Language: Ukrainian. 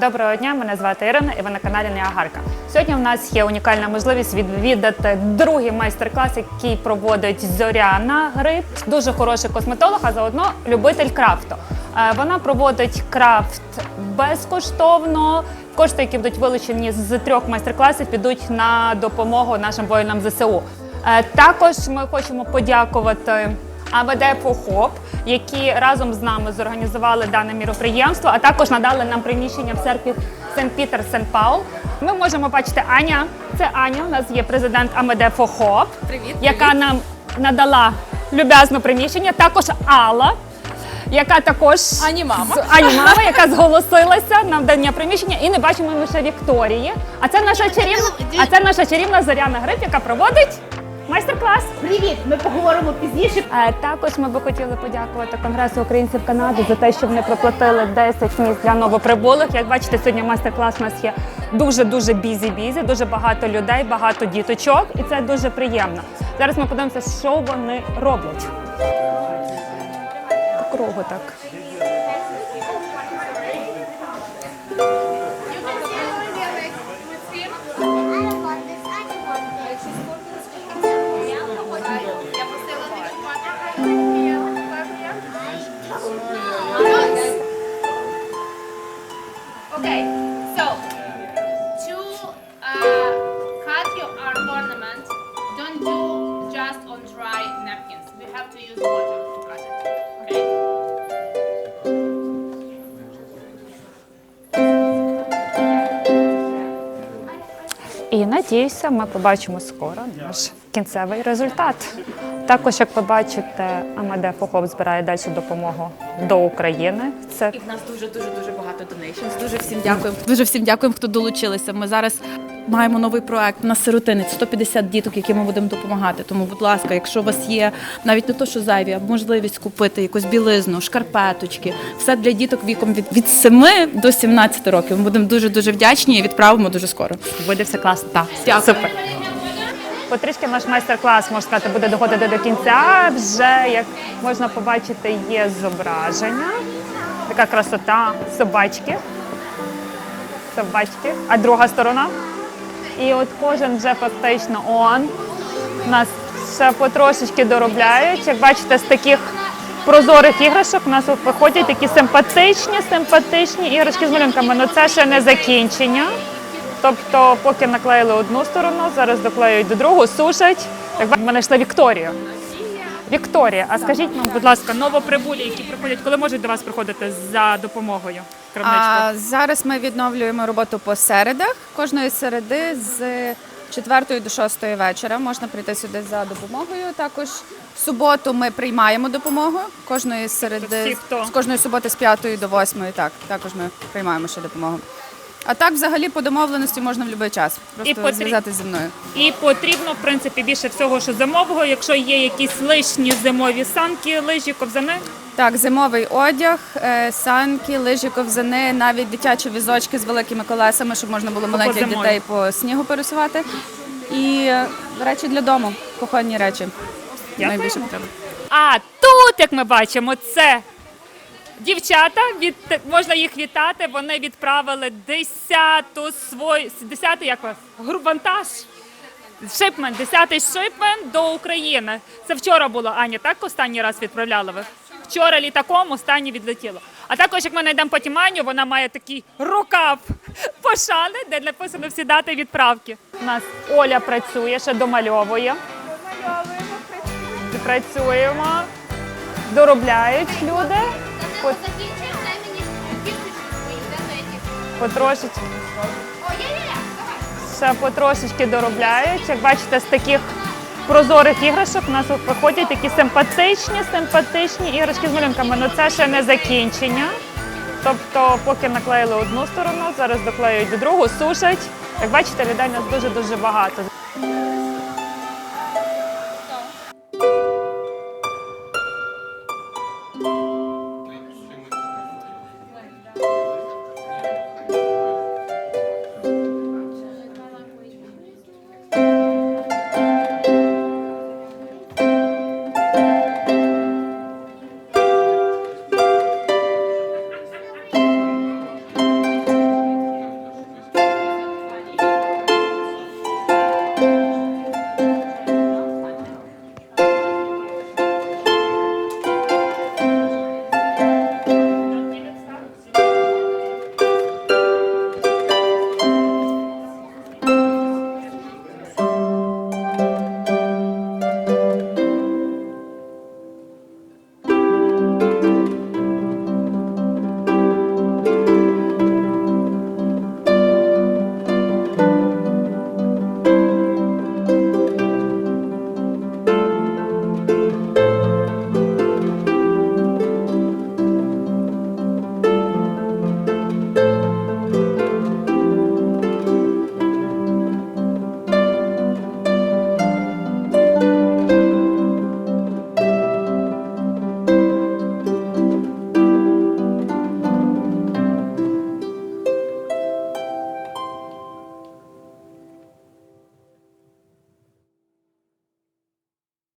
Доброго дня, мене звати Ірина і ви на каналі Неагарка. Сьогодні у нас є унікальна можливість відвідати другий майстер-клас, який проводить Зоряна Гриб. Дуже хороший косметолог, а заодно любитель крафту. Е, Вона проводить крафт безкоштовно. Кошти, які будуть вилучені з трьох майстер-класів, підуть на допомогу нашим воїнам ЗСУ. Е, Також ми хочемо подякувати АВД ФОХОП, які разом з нами зорганізували дане міроприємство, а також надали нам приміщення в церкві Сент Пітер Сент Паул. Ми можемо бачити Аня. Це Аня. У нас є президент АМД ФОХОП, Привіт, яка нам надала люб'язне приміщення. Також Алла. Яка також Ані мама. з- Ані мама, яка зголосилася на вдання приміщення, і не бачимо ми ще Вікторії. А це наша чарівна, а це наша чарівна Зоряна Гриб, яка проводить майстер-клас. Привіт! Ми поговоримо пізніше. Е, Також ми би хотіли подякувати Конгресу українців Канади за те, що вони проплатили 10 місць для новоприбулих. Як бачите, сьогодні майстер-клас у нас є дуже дуже бізі-бізі, дуже багато людей, багато діточок, і це дуже приємно. Зараз ми подивимося, що вони роблять. По кругу так. І надіюся, ми побачимо скоро наш кінцевий результат. Також, як ви бачите, АМД ФОХОП збирає далі допомогу до України. Це І в нас дуже дуже дуже багато donations. Дуже всім дякуємо. Дуже всім дякуємо, хто долучилися. Ми зараз маємо новий проект на сиротинець 150 діток, яким ми будемо допомагати. Тому, будь ласка, якщо у вас є навіть не то, що зайві, а можливість купити якусь білизну, шкарпеточки, все для діток віком від, від 7 до 17 років. Ми будемо дуже дуже вдячні і відправимо дуже скоро. буде все класно. Так, Дякую. супер. Потрішки наш майстер-клас, можна сказати, буде доходити до кінця. Вже як можна побачити, є зображення. Така красота собачки. Собачки. А друга сторона. І от кожен вже фактично он. Нас ще потрошечки доробляють. Як бачите, з таких прозорих іграшок у нас виходять такі симпатичні, симпатичні іграшки з малюнками. Ну це ще не закінчення. Тобто, поки наклеїли одну сторону, зараз доклеюють до другу, сушать. Як бачите, ми знайшли Вікторію. Вікторія, а скажіть нам, будь ласка, новоприбулі, які приходять, коли можуть до вас приходити за допомогою? А, зараз ми відновлюємо роботу по середах. Кожної середи з 4 до 6 вечора можна прийти сюди за допомогою. Також в суботу ми приймаємо допомогу. Кожної середи всі, хто? з кожної суботи з 5 до 8. Так, також ми приймаємо ще допомогу. А так, взагалі, по домовленості можна в будь-який час. Просто потріб- зв'язатися зі мною. І потрібно, в принципі, більше всього, що зимового, якщо є якісь лишні зимові санки, лижі, ковзани. Так, зимовий одяг, е, санки, лижі, ковзани, навіть дитячі візочки з великими колесами, щоб можна було маленьких зимою. дітей по снігу пересувати. І е, речі для дому, кухонні речі. Дякуємо. Найбільше потреба. А тут, як ми бачимо, це дівчата. Від можна їх вітати. Вони відправили 10-ту свою 10 як вас грубантаж. Шипмен, 10-й шипмен до України. Це вчора було Аня, так останній раз відправляли ви? Вчора літаком останнє відлетіло. А також, як ми знайдемо потім Аню, вона має такий рукав пошани, де написано всі дати відправки. У нас Оля працює, ще домальовує. Працюємо, доробляють люди. Закінчуємо, дай мені кісточку свою, де леді. Потрошечки, О, є-є-є, давай. ще потрошечки доробляють. Як бачите, з таких прозорих іграшок у нас виходять такі симпатичні, симпатичні іграшки з малюнками. Ну це ще не закінчення. Тобто, поки наклеїли одну сторону, зараз доклеюють до другу, сушать. Як бачите, людей у нас дуже дуже багато.